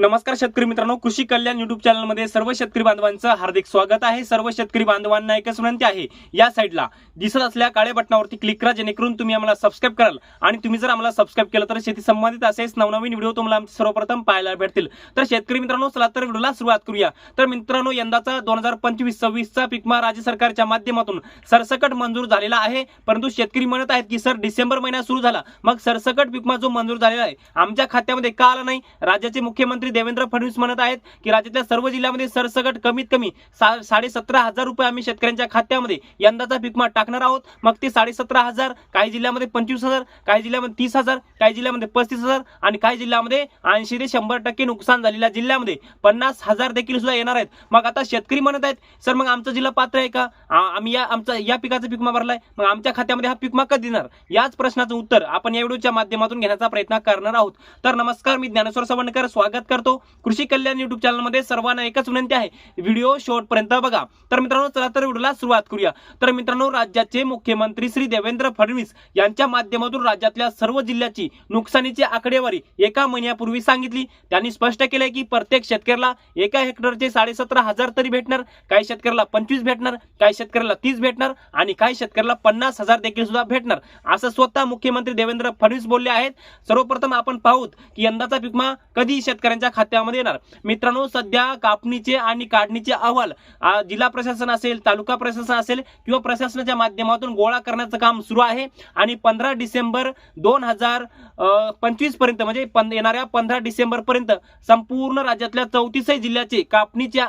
नमस्कार शेतकरी मित्रांनो कृषी कल्याण युट्यूब चॅनलमध्ये सर्व शेतकरी बांधवांचं हार्दिक स्वागत आहे. सर्व शेतकरी बांधवांना एकच विनंती आहे या साईडला दिसत असल्या काळ्या बटनावरती क्लिक करा जेणेकरून तुम्ही आम्हाला सबस्क्राईब कराल. आणि तुम्ही जर आम्हाला सबस्क्राईब केलं तर शेती संबंधित असेच नवनवीन व्हिडिओ तुम्हाला आमचे सर्वप्रथम पाहायला भेटतील. तर शेतकरी मित्रांनो चला तर व्हिडिओला सुरुवात करूया. तर मित्रांनो यंदाचा दोन हजार पंचवीस सव्वीसचा पिकमा राज्य सरकारच्या माध्यमातून सरसकट मंजूर झालेला आहे. परंतु शेतकरी म्हणत आहेत की सर डिसेंबर महिना सुरू झाला. मग सरसकट पिकमा जो मंजूर झालेला आहे आमच्या खात्यामध्ये का आला नाही? राज्याचे मुख्यमंत्री देवेंद्र फडणवीस म्हणत आहेत की राज्यातल्या सर्व जिल्ह्यामध्ये सरसकट कमीत कमी साडे साडेसतरा हजार रुपये आम्ही शेतकऱ्यांच्या खात्यामध्ये यंदाचा पिकमा टाकणार आहोत. मग ते साडेसतरा हजार काही जिल्ह्यामध्ये पंचवीस हजार काही जिल्ह्यामध्ये तीस हजार काही जिल्ह्यामध्ये पस्तीस हजार आणि काही जिल्ह्यामध्ये ऐंशी ते शंभर टक्के नुकसान झालेल्या जिल्ह्यामध्ये पन्नास हजार देखील सुद्धा येणार आहेत. मग आता शेतकरी म्हणत आहेत सर मग आमचा जिल्हा पात्र आहे का? आम्ही या आमचा या पिकाचा पिकमा भरलाय मग आमच्या खात्यामध्ये हा पिकमा कधी देणार याच प्रश्नाचं उत्तर आपण या व्हिडिओच्या माध्यमातून घेण्याचा प्रयत्न करणार आहोत. तर नमस्कार मी ज्ञानेश्वर सवंडकर स्वागत करतो. कृषी कल्याण युट्यूब चॅनलमध्ये सर्वांना एकच विनंती आहे. व्हिडिओ शेवटपर्यंत बघा. तर मित्रांनो चला तर व्हिडिओला सुरुवात करूया. तर मित्रांनो राज्याचे मुख्यमंत्री श्री देवेंद्र फडणवीस यांच्या माध्यमातून राज्यातल्या सर्व जिल्ह्याची नुकसानीची आकडेवारी एका महिन्यापूर्वी सांगितली. त्यांनी स्पष्ट केलंय की प्रत्येक शेतकऱ्याला एका हेक्टरचे साडेसतरा हजार तरी भेटणार. काही शेतकऱ्याला पंचवीस भेटणार काही शेतकऱ्याला तीस भेटणार आणि काही शेतकऱ्याला पन्नास हजार देखील सुद्धा भेटणार. असं स्वतः मुख्यमंत्री देवेंद्र फडणवीस बोलले आहेत. सर्वप्रथम आपण पाहूत की यंदाचा पिकमा कधी शेतकऱ्यांच्या खात्यामध्ये येणार. मित्रांनो सध्या कापणीचे आणि काढणीचे अहवाल जिल्हा प्रशासन असेल तालुका प्रशासन असेल किंवा प्रशासनाच्या माध्यमातून गोळा करण्याचं काम सुरू आहे. आणि पंधरा डिसेंबर दोन हजार पंचवीसपर्यंत म्हणजे येणाऱ्या पंधरा डिसेंबर पर्यंत संपूर्ण राज्यातल्या चौतीसही जिल्ह्याचे कापणीचे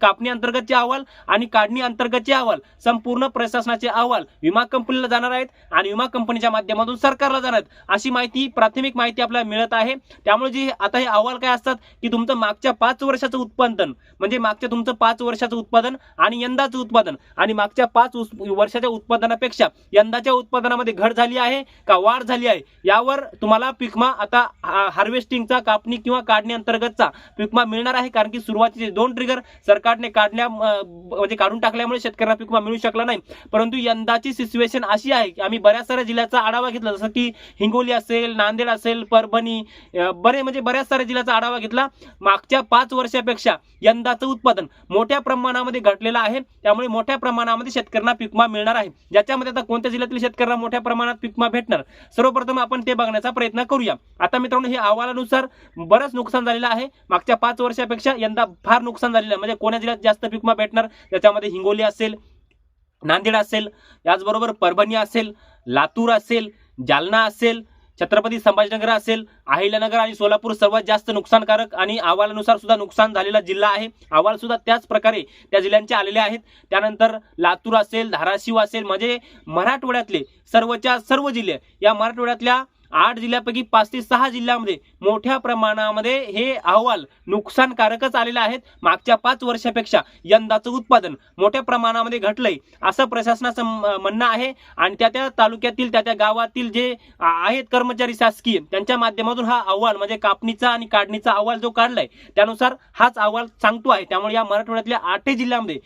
कापणी अंतर्गतचे अहवाल आणि काढणी अंतर्गतचे अहवाल संपूर्ण प्रशासनाचे अहवाल विमा कंपनीला जाणार आहेत आणि विमा कंपनीच्या माध्यमातून सरकारला जाणार आहेत. अशी माहिती प्राथमिक माहिती आपल्याला मिळत आहे. त्यामुळे जे आता हे अहवाल काय असतात? की तुमचं मागच्या पाच वर्षाचं उत्पादन म्हणजे मागच्या तुमचं पाच वर्षाचं उत्पादन आणि यंदाचं उत्पादन. आणि मागच्या पाच वर्षाच्या उत्पादनापेक्षा यंदाच्या उत्पादनामध्ये घट झाली आहे का वाढ झाली आहे? यावर तुम्हाला पिकमा आता हार्वेस्टिंगचा कापणी किंवा काढणी अंतर्गतचा पिकमा मिळणार आहे. कारण की सुरुवातीचे दोन ट्रिगर सरकारने काढण्या म्हणजे काढून टाकल्यामुळे शेतकऱ्यांना पिकमा मिळू शकला नाही. परंतु यंदाची सिच्युएशन अशी आहे की आम्ही बऱ्याच साऱ्या जिल्ह्याचा आढावा घेतला. जसं की हिंगोली असेल नांदेड असेल परभणी बरे म्हणजे बऱ्याच साऱ्या जिल्ह्याचा आढावा घेतला. मागच्या पाच वर्षापेक्षा यंदाचं उत्पादन मोठ्या प्रमाणामध्ये घटलेलं आहे. त्यामुळे मोठ्या प्रमाणामध्ये शेतकऱ्यांना पिकमा मिळणार आहे. ज्याच्यामध्ये आता कोणत्या जिल्ह्यातील शेतकऱ्यांना मोठ्या प्रमाणात पिकमा भेटणार? सर्वप्रथम आपण ते बघण्याचा प्रयत्न करूया. आता मित्रांनो हे अहवालानुसार बरंच नुकसान झालेलं आहे. मागच्या पाच वर्षापेक्षा यंदा फार नुकसान झालेलं आहे. म्हणजे कोण्या जिल्ह्यात जास्त पिकमा भेटणार? त्याच्यामध्ये हिंगोली असेल नांदेड असेल याचबरोबर परभणी असेल लातूर असेल जालना असेल छत्रपती संभाजीनगर असेल अहिल्यानगर आणि सोलापूर सर्वात जास्त नुकसानकारक आणि अहवालानुसार सुद्धा नुकसान झालेला जिल्हा आहे. अहवाल सुद्धा त्याच प्रकारे त्या जिल्ह्यांचे आलेले आहेत. त्यानंतर लातूर असेल धाराशिव असेल म्हणजे मराठवाड्यातले सर्वच्या सर्व जिल्हे या मराठवाड्यातल्या आठ जिल्ह्यापैकी पाच ते सहा जिल्ह्यामध्ये मोठ्या प्रमाणामध्ये हे अहवाल नुकसानकारकच आलेले आहेत. मागच्या पाच वर्षापेक्षा यंदाचं उत्पादन मोठ्या प्रमाणामध्ये घटलंय असं प्रशासनाचं म्हणणं आहे. आणि त्या त्या तालुक्यातील त्या त्या गावातील जे आहेत कर्मचारी शासकीय त्यांच्या माध्यमातून हा अहवाल म्हणजे कापणीचा आणि काढणीचा अहवाल जो काढलाय त्यानुसार हाच अहवाल सांगतो आहे. त्यामुळे या मराठवाड्यातल्या आठही जिल्ह्यामध्ये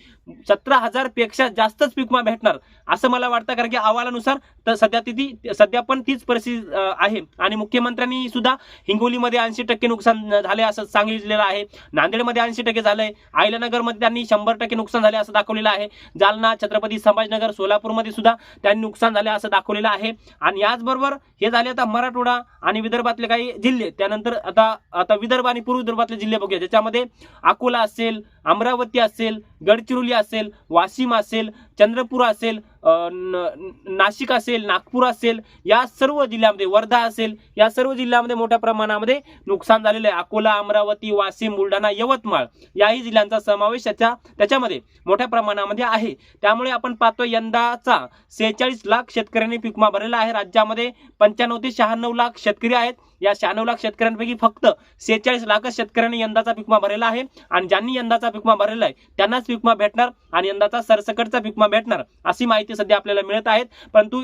सतरा हजारपेक्षा जास्तच पिकमा भेटणार असं मला वाटतं. कारण की अहवालानुसार तर सध्या तिथी सध्या पण तीच परिस्थिती आहे. आणि मुख्यमंत्र्यांनी सुद्धा हिंगोलीमध्ये ऐंशी टक्के नुकसान झाले असं सांगितलेलं आहे. नांदेडमध्ये ऐंशी टक्के झालंय. आयलानगरमध्ये त्यांनी शंभर टक्के नुकसान झाले असं दाखवलेलं आहे. जालना छत्रपती संभाजीनगर सोलापूरमध्ये सुद्धा त्यांनी नुकसान झाले असं दाखवलेलं आहे. आणि याचबरोबर हे झाले आता मराठवाडा आणि विदर्भातले काही जिल्हे. त्यानंतर आता आता विदर्भ आणि पूर्व विदर्भातले जिल्हे बघूया. ज्याच्यामध्ये अकोला असेल अमरावती असेल गडचिरोली असेल वाशिम असेल चंद्रपूर असेल न- नाशिक असेल नागपूर असेल या सर्व जिल्ह्यामध्ये वर्धा असेल या सर्व जिल्ह्यामध्ये मोठ्या प्रमाणामध्ये नुकसान झालेलं आहे. अकोला अमरावती वाशिम बुलढाणा यवतमाळ याही जिल्ह्यांचा समावेश त्याच्या त्याच्यामध्ये मोठ्या प्रमाणामध्ये आहे. त्यामुळे आपण पाहतो यंदाचा सेहेचाळीस लाख शेतकऱ्यांनी पिकमा भरलेला आहे. राज्यामध्ये पंच्याण्णव ते शहाण्णव लाख शेतकरी आहेत. या शहाण्णव लाख शेतकऱ्यांपैकी फक्त सेहेचाळीस लाखच शेतकऱ्यांनी यंदाचा पिकमा भरलेला आहे. आणि ज्यांनी यंदाचा पिकमा भरलेला आहे त्यांनाच पिकमा भेटणार आणि यंदाचा सरसकटचा पिकमा भेटणार अशी माहिती सध्या आपल्याला मिळत आहेत. परंतु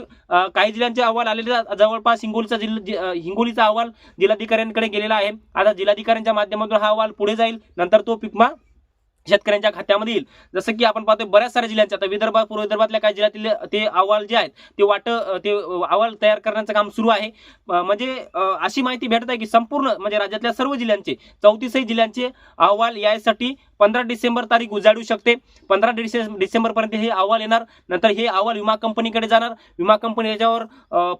काही जिल्ह्यांचे अहवाल आलेले जवळपास हिंगोलीचा जिल्हा हिंगोलीचा अहवाल जिल्हाधिकाऱ्यांकडे गेलेला आहे. आता जिल्हाधिकाऱ्यांच्या माध्यमातून हा अहवाल पुढे जाईल नंतर तो पिकमा शेतकऱ्यांच्या खात्यामध्ये येईल. जसं की आपण पाहतोय बऱ्याच साऱ्या जिल्ह्यांचे आता विदर्भ पूर्व विदर्भातल्या काही जिल्ह्यातील ते अहवाल जे आहेत ते वाट ते अहवाल तयार करण्याचं काम सुरू आहे. म्हणजे अशी माहिती भेटत आहे की संपूर्ण म्हणजे राज्यातल्या सर्व जिल्ह्यांचे चौतीसही जिल्ह्यांचे अहवाल यासाठी पंधरा डिसेंबर तारीख उजाडू शकते. पंधरा डिसे डिसेंबरपर्यंत हे अहवाल येणार. नंतर हे अहवाल विमा कंपनीकडे जाणार. विमा कंपनी त्याच्यावर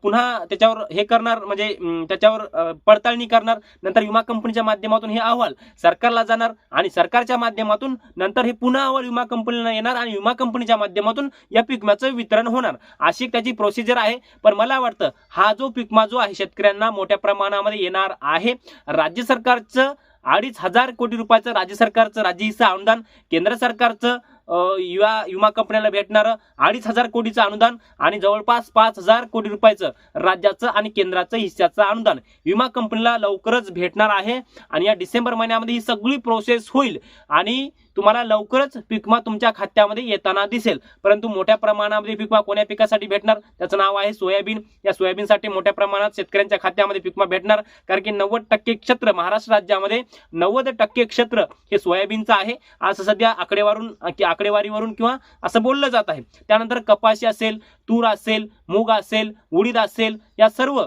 पुन्हा त्याच्यावर हे करणार. म्हणजे त्याच्यावर पडताळणी करणार. नंतर विमा कंपनीच्या माध्यमातून हे अहवाल सरकारला जाणार आणि सरकारच्या माध्यमातून नंतर हे पुन्हा अहवाल विमा कंपनीला येणार आणि विमा कंपनीच्या माध्यमातून या पीक विम्याचं वितरण होणार. अशी त्याची प्रोसिजर आहे. पण मला वाटतं हा जो पीक विमा जो आहे शेतकऱ्यांना मोठ्या प्रमाणामध्ये येणार आहे. राज्य सरकारचं अडीच हजार कोटी रुपयाचं राज्य सरकारचं राज्य हिस्सा अनुदान केंद्र सरकारचं युवा विमा कंपन्याला भेटणारं अडीच हजार कोटीचं अनुदान आणि जवळपास पाच हजार कोटी रुपयाचं राज्याचं आणि केंद्राचं हिस्साचं अनुदान. विमा कंपनीला लवकरच भेटणार आहे आणि या डिसेंबर महिन्यामध्ये ही सगळी प्रोसेस होईल आणि तुम्हाला लवकरच पिकमा तुमच्या खात्यामध्ये येताना दिसेल. परंतु मोठ्या प्रमाणामध्ये पिकमा कोण्या पिकासाठी भेटणार? त्याचं नाव आहे सोयाबीन. या सोयाबीनसाठी मोठ्या प्रमाणात शेतकऱ्यांच्या खात्यामध्ये पिकमा भेटणार. कारण की नव्वद टक्के क्षेत्र महाराष्ट्र राज्यामध्ये नव्वद टक्के क्षेत्र हे सोयाबीनचं आहे. असं सध्या आकडेवारून की आकडेवारीवरून किंवा असं बोललं जात आहे. त्यानंतर कपाशी असेल तूर असेल मूग असेल उडीद असेल या सर्व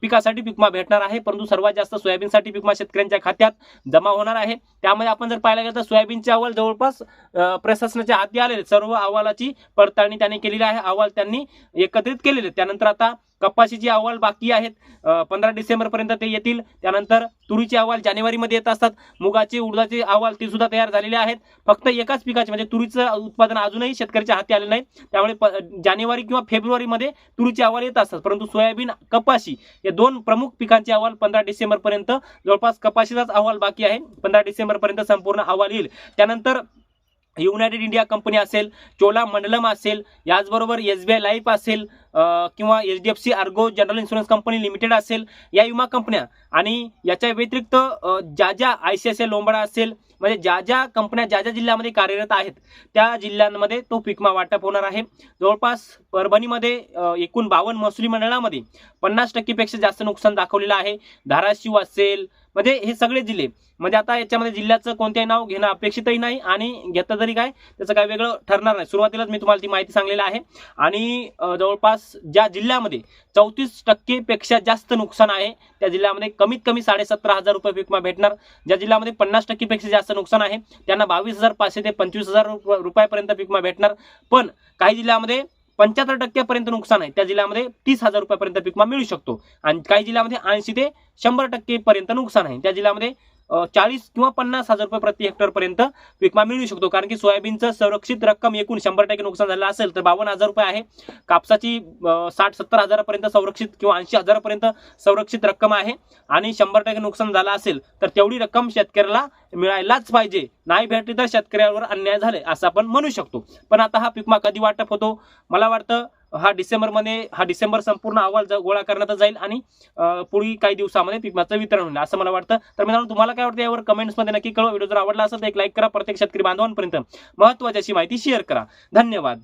पिकासाठी पिकमा भेटणार आहे. परंतु सर्वात जास्त सोयाबीनसाठी पिकमा शेतकऱ्यांच्या खात्यात जमा होणार आहे. त्यामध्ये आपण जर पाहायला गेलं तर सोयाबीनचे अहवाल जवळपास प्रशासनाच्या हाती आलेले सर्व अहवालाची पडताळणी त्यांनी केलेली आहे. अहवाल त्यांनी एकत्रित केलेले त्यानंतर आता कपाशीचे अहवाल बाकी आहेत पंधरा डिसेंबरपर्यंत ते येतील. त्यानंतर तुरीचे अहवाल जानेवारीमध्ये येत असतात. मुगाचे उडदाचे अहवाल ते सुद्धा तयार झालेले आहेत. फक्त एकाच पिकाचे म्हणजे तुरीचं उत्पादन अजूनही शेतकऱ्याच्या हाती आले नाही. त्यामुळे प- जानेवारी किंवा फेब्रुवारीमध्ये तुरीचे अहवाल येत असतात. परंतु सोयाबीन कपाशी या दोन प्रमुख पिकांचे अहवाल पंधरा डिसेंबरपर्यंत जवळपास कपाशीचाच अहवाल बाकी आहे. पंधरा डिसेंबरपर्यंत संपूर्ण अहवाल येईल. त्यानंतर युनायटेड इंडिया कंपनी असेल चोला मंडलम असेल याचबरोबर एस बी आय लाईफ असेल किंवा H D F C ERGO general insurance company limited असेल या विमा कंपन्या. आणि याच्या व्यतिरिक्त ज्या ज्या I C I C I Lombard असेल म्हणजे ज्या ज्या कंपन्या ज्या ज्या जिल्ह्यामध्ये कार्यरत आहेत त्या जिल्ह्यांमध्ये तो पिकमा वाटप होणार आहे. जवळपास परभणीमध्ये एकूण बावन्न महसुली मंडळामध्ये पन्नास टक्केपेक्षा जास्त नुकसान दाखवलेलं आहे. धाराशिव असेल म्हणजे हे सगळे जिल्हे. म्हणजे आता याच्यामध्ये जिल्ह्याचं कोणत्याही नाव घेणं अपेक्षितही नाही आणि घेतलं तरी काय त्याचं काय वेगळं ठरणार नाही. सुरुवातीलाच मी तुम्हाला ती माहिती सांगलेली आहे. आणि जवळपास ज्या जिल्ह्यामध्ये चौतीस टक्केपेक्षा जास्त नुकसान आहे त्या जिल्ह्यामध्ये कमीत कमी साडेसतरा हजार रुपये पीकमा भेटणार. ज्या जिल्ह्यामध्ये पन्नास टक्केपेक्षा जास्त नुकसान आहे त्यांना बावीस हजार पाचशे ते पंचवीस हजार रुपयापर्यंत पीकमा भेटणार. पण काही जिल्ह्यामध्ये पंच्याहत्तर टक्क्यापर्यंत नुकसान आहे त्या जिल्ह्यामध्ये तीस हजार रुपयापर्यंत विमा मिळू शकतो. आणि काही जिल्ह्यामध्ये ऐंशी ते शंभर टक्केपर्यंत नुकसान आहे त्या जिल्ह्यामध्ये चाळीस किंवा पन्नास हजार रुपये प्रति हेक्टर पर्यंत मिळू शकतो. कारण की सोयाबीनचं संरक्षित रक्कम एकूण शंभर टक्के नुकसान झालं असेल तर बावन्न हजार रुपये आहे. कापसाची साठ सत्तर हजारापर्यंत संरक्षित किंवा ऐंशी हजारापर्यंत संरक्षित रक्कम आहे. आणि शंभर टक्के नुकसान झालं असेल तर तेवढी रक्कम शेतकऱ्याला मिळायलाच पाहिजे. नाही भेटली तर शेतकऱ्यावर अन्याय झाले असं आपण म्हणू शकतो. पण आता हा पिकमा कधी वाटप होतो? मला वाटतं हा डिसेंबरमध्ये हा डिसेंबर संपूर्ण अहवाल गोळा करण्यात जाईल आणि पुढील काही दिवसामध्ये पिकमाचं वितरण होईल असं मला वाटतं. तर मित्रांनो तुम्हाला काय वाटतं यावर कमेंट्समध्ये नक्की कळवा. व्हिडिओ जर आवडला असेल तर एक लाईक करा. प्रत्येक शेतकरी बांधवांपर्यंत महत्वाची अशी माहिती शेअर करा. धन्यवाद.